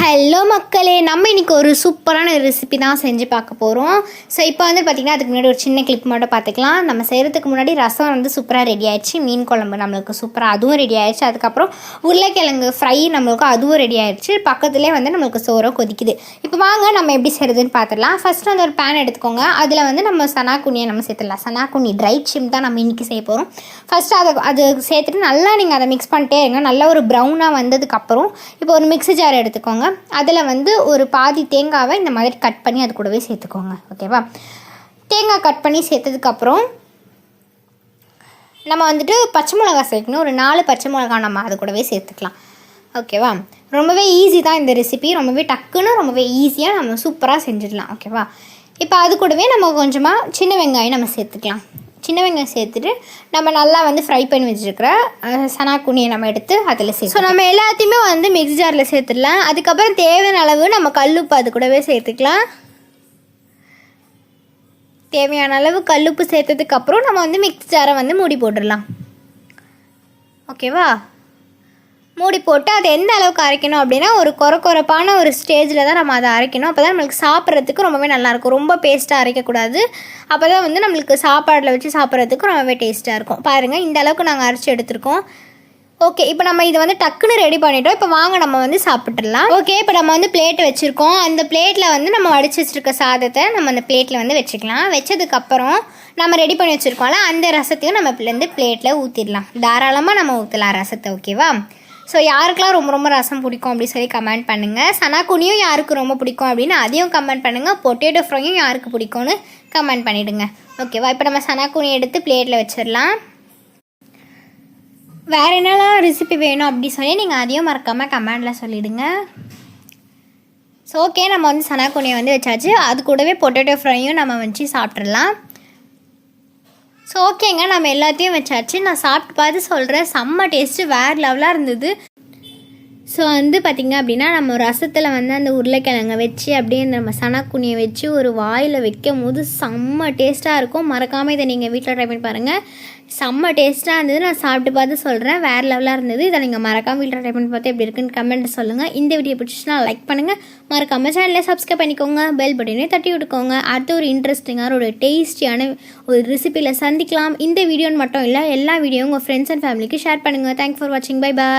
Hello மக்களே நம்ம இன்றைக்கி ஒரு சூப்பரான ரெசிபி தான் செஞ்சு பார்க்க போகிறோம் ஸோ இப்போ வந்து பார்த்திங்கன்னா அதுக்கு முன்னாடி ஒரு சின்ன கிளிப் மட்டும் பார்த்துக்கலாம். நம்ம செய்கிறதுக்கு முன்னாடி ரசம் வந்து சூப்பராக ரெடி ஆயிடுச்சு. மீன் குழம்பு நம்மளுக்கு சூப்பராக அதுவும் ரெடி ஆயிடுச்சு. அதுக்கப்புறம் உருளைக்கிழங்கு ஃப்ரை நம்மளுக்கு அதுவும் ரெடி ஆயிடுச்சு. பக்கத்துலேயே வந்து நம்மளுக்கு சோறம் கொதிக்குது. இப்போ வாங்க நம்ம எப்படி செய்கிறதுன்னு பார்த்துடலாம். ஃபஸ்ட்டு வந்து ஒரு பேன் எடுத்துக்கோங்க. அதில் வந்து நம்ம சனாக்குனியை நம்ம சேர்த்துடலாம். சனாக்குனி ட்ரை சிம் தான் நம்ம இன்றைக்கி செய்ய போகிறோம் ஃபஸ்ட்டு அதை அது சேர்த்துட்டு நல்லா நீங்கள் அதை மிக்ஸ் பண்ணிட்டே இருங்க. நல்லா ஒரு ப்ரௌனாக வந்ததுக்கப்புறம் இப்போ ஒரு மிக்ஸி ஜார் எடுத்துக்கோங்க. அதில் வந்து ஒரு பாதி தேங்காவை இந்த மாதிரி கட் பண்ணி அது கூடவே சேர்த்துக்கோங்க ஓகேவா தேங்காய் கட் பண்ணி சேர்த்ததுக்கப்புறம் நம்ம வந்துட்டு பச்சை மிளகா சேர்க்கணும். ஒரு நாலு பச்சை மிளகா நம்ம அது கூடவே சேர்த்துக்கலாம் ஓகேவா ரொம்பவே ஈஸி தான் இந்த ரெசிபி ரொம்பவே டக்குன்னு ரொம்பவே ஈஸியாக நம்ம சூப்பராக செஞ்சிடலாம் ஓகேவா இப்போ அது கூடவே நம்ம கொஞ்சமாக சின்ன வெங்காயம் நம்ம சேர்த்துக்கலாம். சின்ன வெங்காயம் சேர்த்துட்டு நம்ம நல்லா வந்து ஃப்ரை பண்ணி வச்சுருக்கிற சனா குனியை நம்ம எடுத்து அதில் சேர்த்து ஸோ நம்ம எல்லாத்தையுமே வந்து மிக்ஸி ஜாரில் சேர்த்துடலாம். அதுக்கப்புறம் தேவையான அளவு நம்ம கல்லுப்பு அது கூடவே சேர்த்துக்கலாம். தேவையான அளவு கல்லுப்பு சேர்த்ததுக்கப்புறம் நம்ம வந்து மிக்ஸி ஜாரை வந்து மூடி போட்டுடலாம். ஓகேவா மூடி போட்டு அது எந்த அளவுக்கு அரைக்கணும் அப்படின்னா ஒரு கொர கொரப்பான ஒரு ஸ்டேஜில் தான் நம்ம அதை அரைக்கணும். அப்போ தான் நம்மளுக்கு சாப்பிட்றதுக்கு ரொம்பவே நல்லாயிருக்கும் ரொம்ப பேஸ்ட்டாக அரைக்கக்கூடாது. அப்போ தான் வந்து நம்மளுக்கு சாப்பாடில் வச்சு சாப்பிட்றதுக்கு ரொம்பவே டேஸ்ட்டாக இருக்கும். பாருங்கள் இந்த அளவுக்கு நாங்கள் அரைச்சி எடுத்திருக்கோம். ஓகே இப்போ நம்ம இதை வந்து டக்குன்னு ரெடி பண்ணிட்டோம். இப்போ வாங்க நம்ம வந்து சாப்பிட்டுடலாம். ஓகே இப்போ நம்ம வந்து பிளேட் வச்சுருக்கோம். அந்த பிளேட்டில் வந்து நம்ம அடிச்சு வச்சுருக்க சாதத்தை நம்ம அந்த பிளேட்டில் வந்து வச்சுக்கலாம். வச்சதுக்கப்புறம் நம்ம ரெடி பண்ணி வச்சுருக்கோம்ல அந்த ரசத்தையும் நம்ம வந்து பிளேட்டில் ஊற்றிடலாம் தாராளமாக நம்ம ஊற்றலாம் ரசத்தை ஓகேவா ஸோ யாருக்கெல்லாம் ரொம்ப ரொம்ப ரசம் பிடிக்கும் அப்படின்னு சொல்லி கமெண்ட் பண்ணுங்கள் சனாக்குனியும் யாருக்கு ரொம்ப பிடிக்கும் அப்படின்னு அதையும் கமெண்ட் பண்ணுங்கள் பொட்டேட்டோ ஃப்ரையும் யாருக்கு பிடிக்கும்னு கமெண்ட் பண்ணிவிடுங்க ஓகேவா இப்போ நம்ம சனாக்குனி எடுத்து பிளேட்டில் வச்சிடலாம். வேறு என்னெல்லாம் ரெசிபி வேணும் அப்படி சொல்லி நீங்கள் அதையும் மறக்காமல் கமெண்டில் சொல்லிவிடுங்க ஸோ ஓகே நம்ம வந்து சனாக்குனியை வந்து வச்சாச்சு. அது கூடவே பொட்டேட்டோ ஃப்ரையும் நம்ம வச்சு சாப்பிட்றலாம் ஸோ ஓகேங்க நம்ம எல்லாத்தையும் வச்சாச்சு. நான் சாப்பிட்டு பார்த்து சொல்கிறேன் செம்ம டேஸ்ட்டு வேறு லெவலாக இருந்தது. ஸோ வந்து பார்த்திங்க அப்படின்னா நம்ம ரசத்தில் வந்து அந்த உருளைக்கிழங்க வச்சு அப்படியே நம்ம சனக்குனியை வச்சு ஒரு வாயில் வைக்கும் போது செம்ம டேஸ்ட்டாக இருக்கும். மறக்காமல் இதை நீங்கள் வீட்டில் ட்ரை பண்ணி பாருங்கள் செம்ம டேஸ்ட்டாக இருந்தது. நான் சாப்பிட்டு பார்த்து சொல்கிறேன் வேறு லெவலாக இருந்தது. இதை நீங்கள் மறக்காமல் வீட்டில் ட்ரை பண்ணி பார்த்து எப்படி இருக்குன்னு கமெண்ட் சொல்லுங்கள் இந்த வீடியோ பிடிச்சிச்சுன்னா லைக் பண்ணுங்கள் மறக்காமல் சேனலை சப்ஸ்கிரைப் பண்ணிக்கோங்க. பெல் பட்டனே தட்டி விட்டுக்கோங்க. அடுத்து ஒரு இன்ட்ரெஸ்டிங்கான ஒரு டேஸ்டியான ஒரு ரெசிப்பியில் சந்திக்கலாம். இந்த வீடியோன்னு மட்டும் இல்லை எல்லா வீடியோவும் உங்கள் ஃப்ரெண்ட்ஸ் அண்ட் ஃபேமிலிக்கு ஷேர் பண்ணுங்கள் தேங்க்ஸ் ஃபார் வாட்சிங் பை பாய்